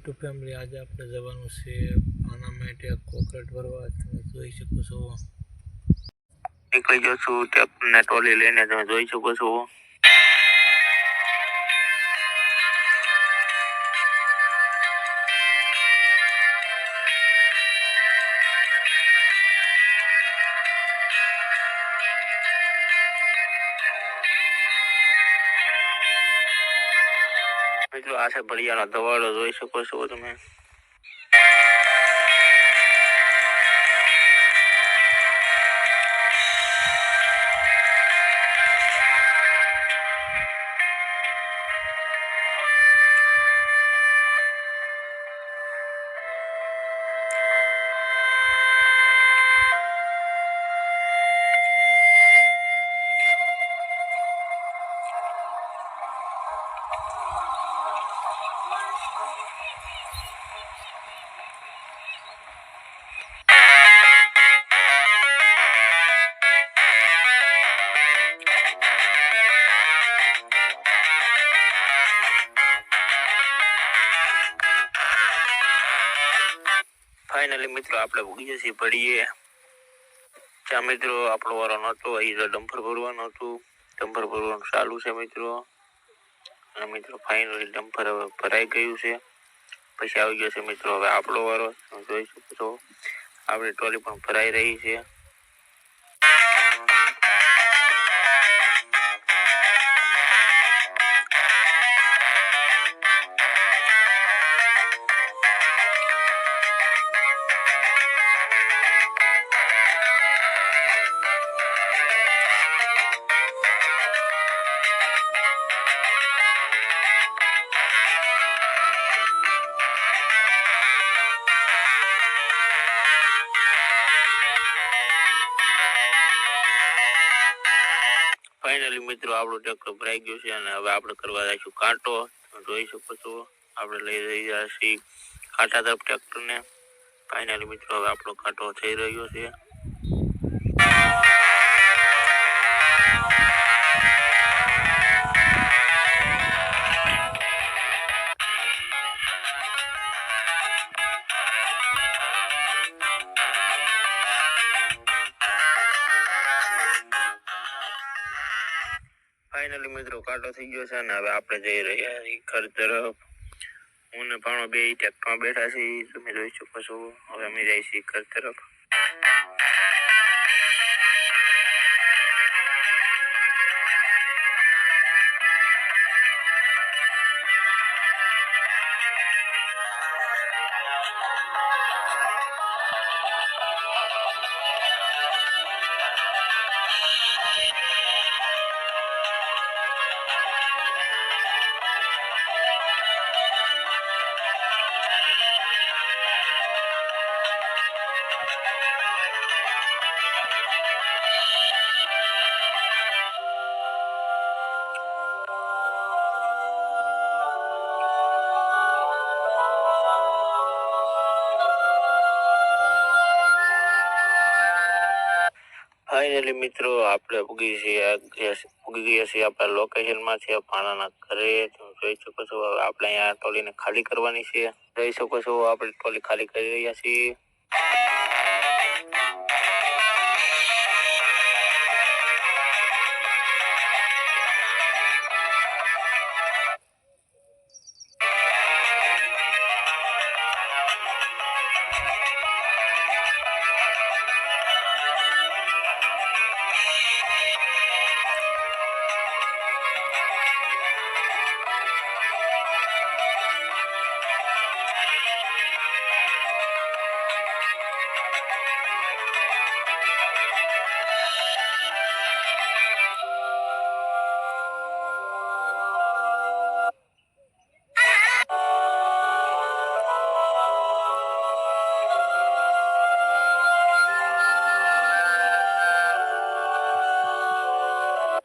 Two family આજે આપણે જવાનું છે આના માટે કોકરટ ભરવા તમે જોઈ શકો છો નીકળી ગયો છું ત્યાં તમને ટ્રોલી લઈને તમે જોઈ શકો છો મિત્રો આ છે ભળિયાનો ધવાડો જોઈ શકો છો તમે Thank you. ફાઇનલી મિત્રો આપણે ભૂગી જશે પડીએ ત્યાં મિત્રો આપણો વારો નહોતો અહીં ડમ્ફર ભરવાનું હતું ડમ્ફર ભરવાનું ચાલુ છે મિત્રો અને મિત્રો ફાઇનલી ડમ્પર હવે ભરાઈ ગયું છે પછી આવી ગયો છે મિત્રો હવે આપણો વારો જોઈ શકો છો આપણી ટ્રોલી પણ ભરાઈ રહી છે ફાઇનલી મિત્રો આપણો ટ્રેક્ટર ભરાઈ ગયું છે અને હવે આપણે કરવા જઈશું કાંટો જોઈ શકો છો આપણે લઈ રહ્યા છીએ કાંટા તરફ ટ્રેક્ટરને ફાઇનલી મિત્રો હવે આપણો કાંટો થઈ રહ્યો છે ફાઇનલી મિત્રો કાટો થઈ ગયો છે અને હવે આપણે જઈ રહ્યા છીએ ઘર તરફ હું ને ભાણો બે ટેકમાં બેઠા છીએ તમે જોઈ શકો છો હવે અમે જઈશું ઘર તરફ ફાઇનલી મિત્રો આપણે પૂગી છીએ પૂગી ગયા છીએ આપણા લોકેશનમાં છે પાણાના ઘરે તમે જોઈ શકો છો આપણે અહીંયા ટોલીને ખાલી કરવાની છે જોઈ શકો છો આપણે ટોલી ખાલી કરી રહ્યા છીએ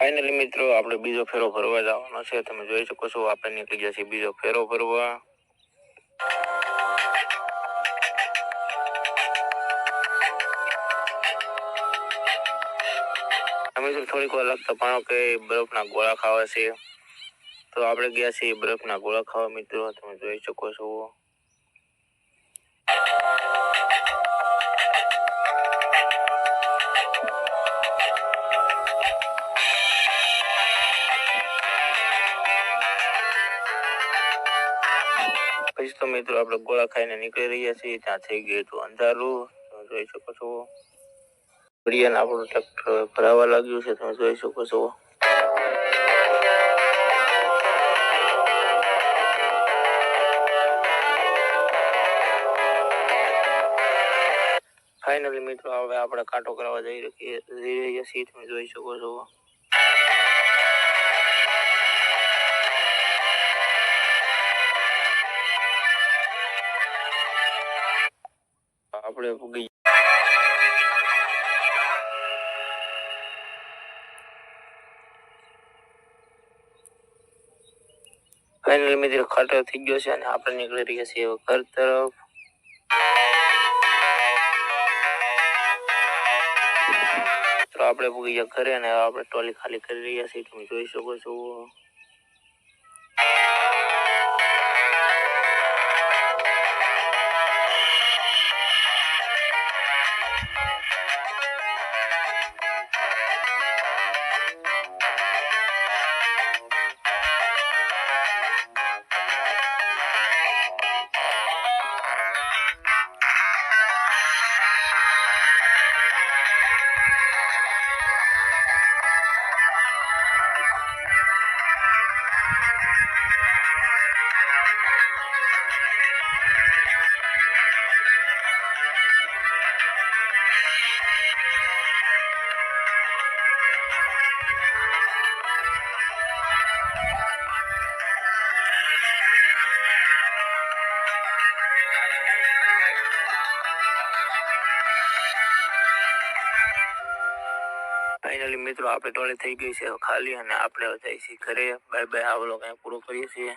ફાઇનલી મિત્રો આપણે બીજો ફેરો ભરવા જવાનું છે તમે જોઈ શકો છો આપણી કીજે છે બીજો ફેરો ભરવા અમે જો થોડીક અલગ પ્રકારો કે બરફના ગોળા ખાવા છે તો આપણે ગયા છે બરફના ગોળા ખાવા મિત્રો તમે જોઈ શકો છો ઓફિસ તો મિત્રો આપણે ગોળા ખાઈને નીકળી રહ્યા છીએ ત્યાં થઈ ગયું હતું અંધારું તમે જોઈ શકો છો બળિયાને આપણું ટ્રેક્ટર ભરાવા લાગ્યું છે તમે જોઈ શકો છો ફાઇનલી મિત્રો હવે આપણે કાંટો કરવા જઈ રહ્યા જઈ રહ્યા છીએ તમે જોઈ શકો છો ફાઇનલી મિત્રો ખળટો થઈ ગયો છે અને આપણે નીકળી રહ્યા છીએ ઘર તરફ તો આપણે પૂગીયા ઘરેને આપણે ટોલી ખાલી કરી રહ્યા છીએ તમે જોઈ શકો છો ફાઇનલી મિત્રો આપણે તોડે થઈ ગઈ છે ખાલી અને આપણે જઈશું ઘરે બાય બાય આ વ્લોગ પૂરો કરીએ છીએ